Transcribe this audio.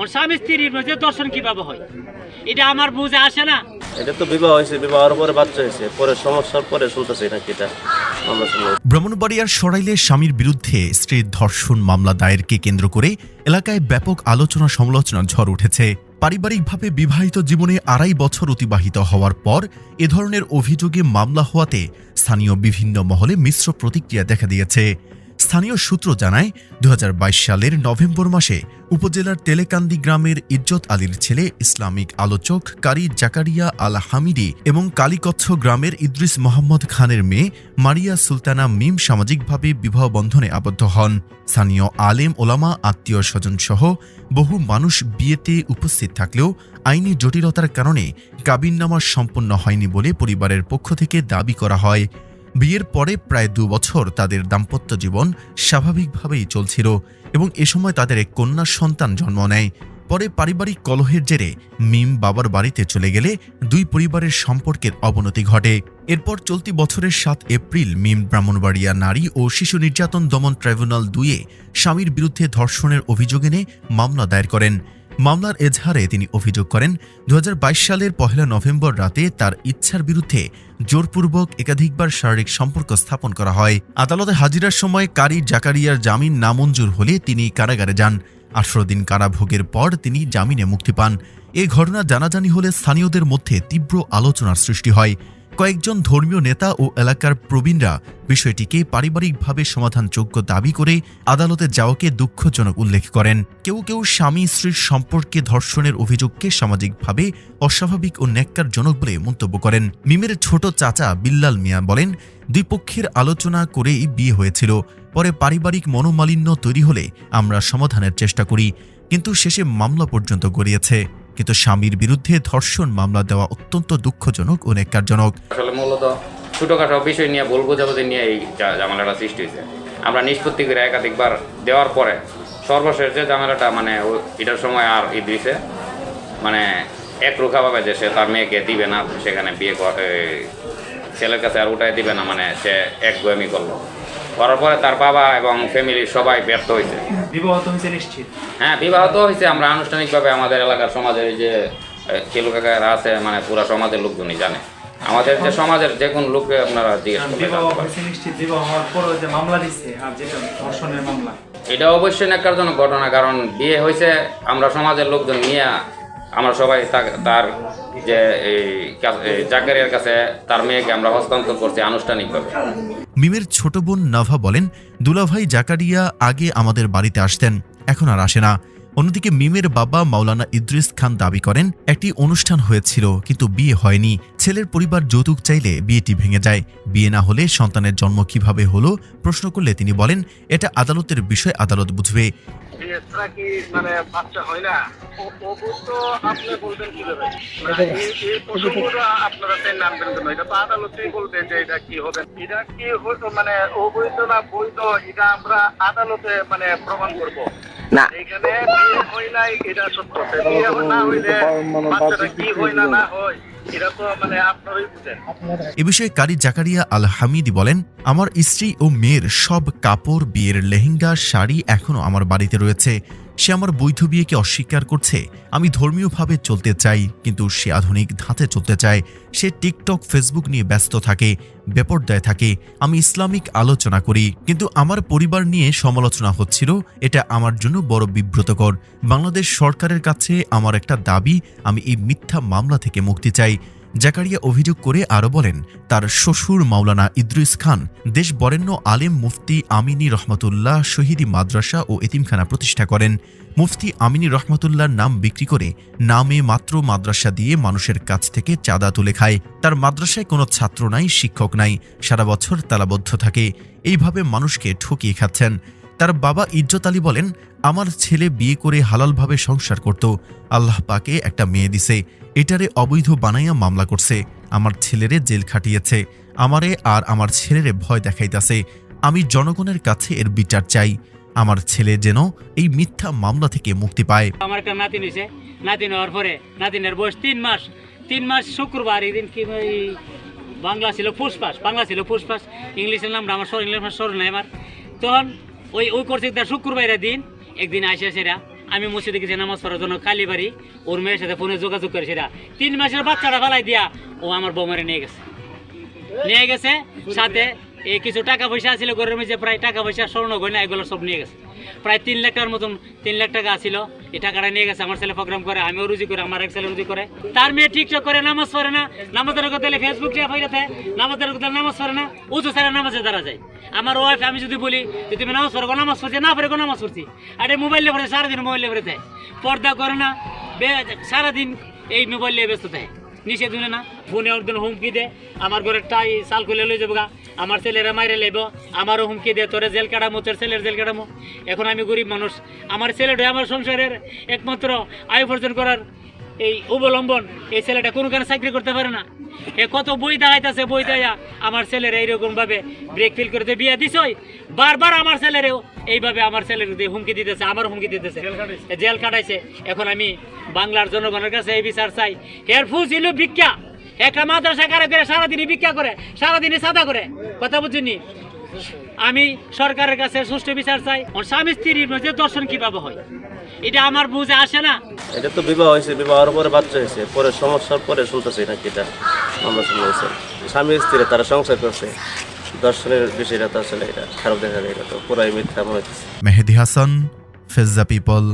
ওর স্বামী স্ত্রীর মধ্যে দর্শন কীভাবে হয়? এটা আমার বুঝে আসে না। এটা তো বিবাহ হয়েছে বিবাহ হওয়ার পরে বাচ্চা হয়েছে পরে সমস্যার পরে শুনতেছি নাকি এটা। ব্রাহ্মণবাড়িয়ার সরাইলে স্বামীর বিরুদ্ধে স্ত্রীর ধর্ষণ মামলা দায়েরকে কেন্দ্র করে এলাকায় ব্যাপক আলোচনা সমালোচনা ঝড় উঠেছে। পারিবারিকভাবে বিবাহিত জীবনে আড়াই বছর অতিবাহিত হওয়ার পর এ ধরনের অভিযোগে মামলা হওয়াতে স্থানীয় বিভিন্ন মহলে মিশ্র প্রতিক্রিয়া দেখা দিয়েছে। স্থানীয় সূত্র জানায় দু হাজার বাইশ সালের নভেম্বর মাসে উপজেলার তেলেকান্দি গ্রামের ইজ্জত আলীর ছেলে ইসলামিক আলোচক কারি জাকারিয়া আল হামিদি এবং কালীকচ্ছ গ্রামের ইদ্রিস মোহাম্মদ খানের মেয়ে মারিয়া সুলতানা মিম সামাজিকভাবে বিবাহ বন্ধনে আবদ্ধ হন। স্থানীয় আলেম, ওলামা, আত্মীয় স্বজন সহ বহু মানুষ বিয়েতে উপস্থিত থাকলেও আইনি জটিলতার কারণে কাবিননামা সম্পন্ন হয়নি বলে পরিবারের পক্ষ থেকে দাবি করা হয়। বিয়ের পরে প্রায় দু বছর তাদের দাম্পত্য জীবন স্বাভাবিকভাবেই চলছিল এবং এ সময় তাদের এক কন্যা সন্তান জন্ম নেয়। পরে পারিবারিক কলহের জেরে মিম বাবার বাড়িতে চলে গেলে দুই পরিবারের সম্পর্কের অবনতি ঘটে। এরপর চলতি বছরের সাত এপ্রিল মিম ব্রাহ্মণবাড়িয়া নারী ও শিশু নির্যাতন দমন ট্রাইব্যুনাল দুইয়ে স্বামীর বিরুদ্ধে ধর্ষণের অভিযোগ এনে মামলা দায়ের করেন। মামলার এজাহারে তিনি অভিযোগ করেন দু হাজার বাইশ সালের পহেলা নভেম্বর রাতে তার ইচ্ছার বিরুদ্ধে জোরপূর্বক একাধিকবার শারীরিক সম্পর্ক স্থাপন করা হয়। আদালতে হাজিরার সময় কারি জাকারিয়ার জামিন নামঞ্জুর হলে তিনি কারাগারে যান। আঠারো দিন কারাভোগের পর তিনি জামিনে মুক্তি পান। এ ঘটনা জানাজানি হলে স্থানীয়দের মধ্যে তীব্র আলোচনার সৃষ্টি হয়। কয়েকজন ধর্মীয় নেতা ও এলাকার প্রবীণরা বিষয়টিকে পারিবারিকভাবে সমাধানযোগ্য দাবি করে আদালতে যাওয়াকে দুঃখজনক উল্লেখ করেন। কেউ কেউ স্বামী স্ত্রীর সম্পর্কে ধর্ষণের অভিযোগকে সামাজিকভাবে অস্বাভাবিক ও ন্যাক্কারজনক বলে মন্তব্য করেন। মিমের ছোট চাচা বিল্লাল মিয়া বলেন, দুই পক্ষের আলোচনা করেই বিয়ে হয়েছিল, পরে পারিবারিক মনোমালিন্য তৈরি হলে আমরা সমাধানের চেষ্টা করি, কিন্তু শেষে মামলা পর্যন্ত গড়িয়েছে। কিন্তু স্বামীর বিরুদ্ধে ধর্ষণ মামলা দেওয়া অত্যন্ত দুঃখজনক ও ন্যাক্কারজনক। আসলে মূলত ছোটোখাটো বিষয় নিয়ে ভুল বোঝাবুঝি নিয়ে এই জা- ঝামেলাটা সৃষ্টি হয়েছে। আমরা নিষ্পত্তি করে একাধিকবার দেওয়ার পরে সর্বশেষ যে ঝামেলাটা মানে এটার সময় আর ই দিয়েছে মানে এক একরুখাভাবে যে সে তার মেয়েকে দিবে না, সেখানে বিয়ে ছেলের কাছে আর উঠাই দিবে না মানে সে এক গোয়ামি করল। করার পরে তার বাবা এবং ফ্যামিলির সবাই ব্যর্থ হয়েছে। বিবাহত হয়েছে নিশ্চিত। হ্যাঁ বিবাহ তো হয়েছে। আমরা আনুষ্ঠানিকভাবে আমাদের এলাকার সমাজের এই যে কাকারা আছে মানে পুরা সমাজের লোকজনই জানে। আমাদের যে সমাজের যে কোন লোককে আপনারা জিজ্ঞেস বিবাহ বিবাহ এটা অবশ্যই ন্যাক্কারজনক ঘটনা কারণ বিয়ে হয়েছে আমরা সমাজের লোকজন নিয়ে আমরা সবাই তার যে জাকারিয়ার কাছে তার মেয়েকে আমরা হস্তান্তর করছি আনুষ্ঠানিকভাবে। মিমের ছোট বোন নাভা বলেন, দুলাভাই জাকারিয়া আগে আমাদের বাড়িতে আসতেন, এখন আর আসে না। অন্যদিকে মিমের বাবা মাওলানা ইদ্রিস খান দাবি করেন, একটি অনুষ্ঠান হয়েছিল, কিন্তু বিয়ে হয়নি। ছেলের পরিবার যৌতুক চাইলে বিয়েটি ভেঙে যায়। বিয়ে না হলে সন্তানের জন্ম কীভাবে হলো, প্রশ্ন করলে তিনি বলেন, এটা আদালতের বিষয়, আদালত বুঝবে। ছাড়া কি মানে বাচ্চা হয় না? তো আপনি বলবেন কীভাবে? এই- এই প্রসঙ্গটা আপনারা তাই নামবেন কেন? এটা তো আদালতেই বলবে যে এটা কি হবে। এটা কি হয়তো মানে অবৈধ না বৈধ এটা আমরা আদালতে মানে প্রমাণ করব। না। এখানে বিয়ে হয় নাই এটা সত্য। বিয়ে না হইলে বাচ্চাটা কি হয় না না হয় এটা তো মানে এ বিষয়ে কারি জাকারিয়া আল হামিদি বলেন আমার স্ত্রী ও মেয়ের সব কাপড় বিয়ের লেহেঙ্গা শাড়ি এখনও আমার বাড়িতে রয়েছে। সে আমার বৈধ বিয়েকে অস্বীকার করছে, আমি ধর্মীয়ভাবে চলতে চাই, কিন্তু সে আধুনিক ধাঁচে চলতে চায়, সে টিকটক, ফেসবুক নিয়ে ব্যস্ত থাকে, বেপর্দায় থাকে, আমি ইসলামিক আলোচনা করি, কিন্তু আমার পরিবার নিয়ে সমালোচনা হচ্ছিল, এটা আমার জন্য বড় বিব্রতকর। বাংলাদেশ সরকারের কাছে আমার একটা দাবি, আমি এই মিথ্যা মামলা থেকে মুক্তি চাই জাকারিয়া অভিযোগ করে আরও বলেন, তার শ্বশুর মাওলানা ইদ্রিস খান, দেশ বরেণ্য আলেম মুফতি আমিনী রহমতুল্লাহ শহীদি মাদ্রাসা ও এতিমখানা প্রতিষ্ঠা করেন। মুফতি আমিনী রহমতুল্লাহর নাম বিক্রি করে নামে মাত্র মাদ্রাসা দিয়ে মানুষের কাছ থেকে চাঁদা তুলে খায়। তার মাদ্রাসায় কোনো ছাত্র নাই, শিক্ষক নাই, সারা বছর তালাবদ্ধ থাকে। এইভাবে মানুষকে ঠকিয়ে খাচ্ছেন। তার বাবা ইজ্জত আলী বলেন আমার ছেলে বিয়ে করে হালালভাবে সংসার করত। আল্লাহ পাকে একটা মেয়ে দিছে। এটারে অবৈধ বানাইয়া মামলা করছে। আমার ছেলেরে জেল খাটিয়েছে। আমারে আর আমার ছেলেরে ভয় দেখাইতাছে। আমি জনগণের কাছে এর বিচার চাই। আমার ছেলে যেন এই মিথ্যা মামলা থেকে মুক্তি পায়। আমার একটা নাতিন হয়েছে নাতিন হওয়ার পরে নাতিনের বয়স তিন মাস। তিন মাস শুক্রবার একদিন কি বাংলা ছিল ফুসফাস, বাংলা ছিল ফুসফাস। ইংলিশের নামটা আমার স্মরণ ইংলিশ স্মরণ নাই আমার। তখন ওই ওই করছে শুক্রবারের দিন। একদিন আসে সেরা। আমি মসজিদে গেছি, নামাজ পড়ার জন্য কালীবাড়ি। ওর মেয়ের সাথে ফোনে যোগাযোগ করে সেটা তিন মাসের বাচ্চাটা ফালাই দিয়া ও আমার বৌমারে নিয়ে গেছে। নিয়ে গেছে, সাথে এই কিছু টাকা পয়সা ছিল ঘরের মধ্যে প্রায় টাকা পয়সা, স্বর্ণ, গয়না এগুলো সব নিয়ে গেছে। প্রায় তিন লাখ টাকার মতন, তিন লাখ টাকা ছিল এই টাকাটা নিয়ে গেছে, আমার ছেলে প্রোগ্রাম করে, আমিও রুজি করে, আমার এক ছেলে রুজি করে। তার মেয়ে টিকটক করে, নামাজ পড়ে না। নামাজের কথা ফেসবুক নামাজের কথা নামাজ পড়ে না। উঁচু সারা নামাজে দ্বারা যায়। আমার ওয়াইফ আমি যদি বলি যে তুমি নামাজ পড়ো নামাজ পড়ছি, না পড়ে নামাজ পড়ছি, আরে মোবাইল পড়ে, সারাদিন মোবাইলে পড়ে দেয় পর্দা করে না সারাদিন এই মোবাইল নিয়ে ব্যস্ত থাকে। নিষেধ না, ফোনে একদিন হুমকি দে, আমার ঘরে টাই, চাল খুলে লই যাব গা আমার ছেলেরা মাইরে লেব আমারও হুমকি দে, তোরে জেল কাটামো, তোর ছেলের জেল কাটামো। এখন আমি গরিব মানুষ, আমার ছেলেটা আমার সংসারের একমাত্র আয় উপার্জন করার এই অবলম্বন এই ছেলেটা কোনো কারণে চাকরি করতে পারে না। এ কত বই দাঁড়াইতেছে বই দেয়া আমার ছেলের এইরকম ভাবে ব্রেক ফিল করতে বিয়ে দিছই। বারবার আমার ছেলেরেও এইভাবে আমার ছেলের হুমকি দিতেছে আমার হুমকি দিতেছে। জেল কাটাইছে এখন আমি বাংলার জনগণের কাছে এই বিচার চাই। এর ফু ছিল ভিক্ষা। একটা মাদ্রাসা কারা করে? সারাদিনই ভিক্ষা করে সারাদিনই সাদা করে। কথা বুঝিনি? আমি সরকারের কাছে সুষ্ঠু বিচার চাই স্বামী স্ত্রীর মধ্যে দর্শন কীভাবে হয়? এটা আমার বুঝে আসে না। এটা তো বিবাহ হয়েছে বিবাহের পরে বাচ্চা হয়েছে পরে সমস্যার পরে শুনতেছি নাকি এটা মামলা শুনতেছে। স্বামী স্ত্রী তারা সংসার করছে দর্শনের বিষয়টা তো আসলে এটা খারাপ দেখা যায় এটা তো পুরাই মিথ্যা মনে হচ্ছে মেহেদি হাসান ফেজা পিপল।